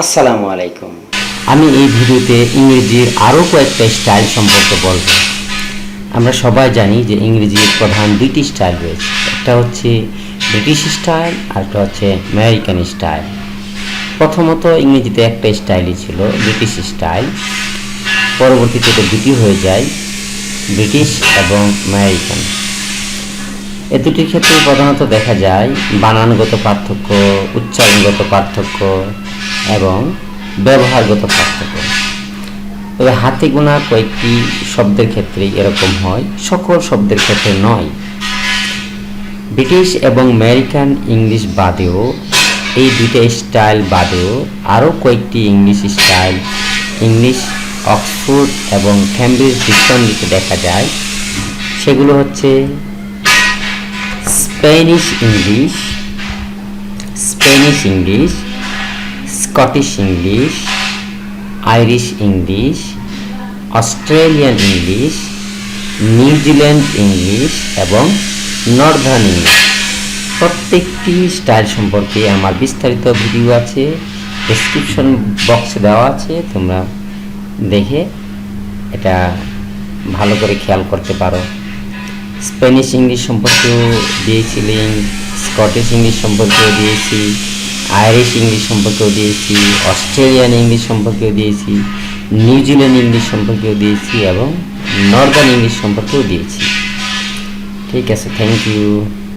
আসসালামু আলাইকুম। আমি এই ভিডিওতে ইংরেজির আরও কয়েকটা স্টাইল সম্পর্কে বলব। আমরা সবাই জানি যে ইংরেজির প্রধান দুইটি স্টাইল রয়েছে। একটা হচ্ছে ব্রিটিশ স্টাইল, আর একটা হচ্ছে আমেরিকান স্টাইল। প্রথমত ইংরেজিতে একটা স্টাইলই ছিল ব্রিটিশ স্টাইল। পরবর্তীতে এটা দুটি হয়ে যায় ব্রিটিশ এবং আমেরিকান। এ দুটির ক্ষেত্রে প্রধানত দেখা যায় বানানগত পার্থক্য, উচ্চারণগত পার্থক্য এবং ব্যবহারগত পার্থক্য। তবে হাতে গোনা কয়েকটি শব্দের ক্ষেত্রে এরকম হয়, সকল শব্দের ক্ষেত্রে নয়। ব্রিটিশ এবং আমেরিকান ইংলিশ বাদেও, এই দুইটা স্টাইল বাদেও আরও কয়েকটি ইংলিশ স্টাইল, ইংলিশ, অক্সফোর্ড এবং ক্যামব্রিজ ডিকশনারিতে দেখা যায়। সেগুলো হচ্ছে Spanish English Spanish English Scottish English Irish English Australian English New Zealand English এবং নর্দার্ন ইংলিশ প্রত্যেকটি স্টাইল সম্পর্কে আমার বিস্তারিত ভিডিও আছে ডেসক্রিপশন বক্সে দেওয়া আছে, তোমরা দেখে এটা ভালো করে খেয়াল করতে পারো। স্প্যানিশ ইংলিশ সম্পর্কেও দিয়েছি লিঙ্ক স্কটিশ ইংলিশ সম্পর্কেও দিয়েছি, আইরিশ ইংলিশ সম্পর্কেও দিয়েছি, অস্ট্রেলিয়ান ইংলিশ সম্পর্কেও দিয়েছি নিউজিল্যান্ড ইংলিশ সম্পর্কেও দিয়েছি এবং নর্দার্ন ইংলিশ সম্পর্কেও দিয়েছি। ঠিক আছে, থ্যাংক ইউ।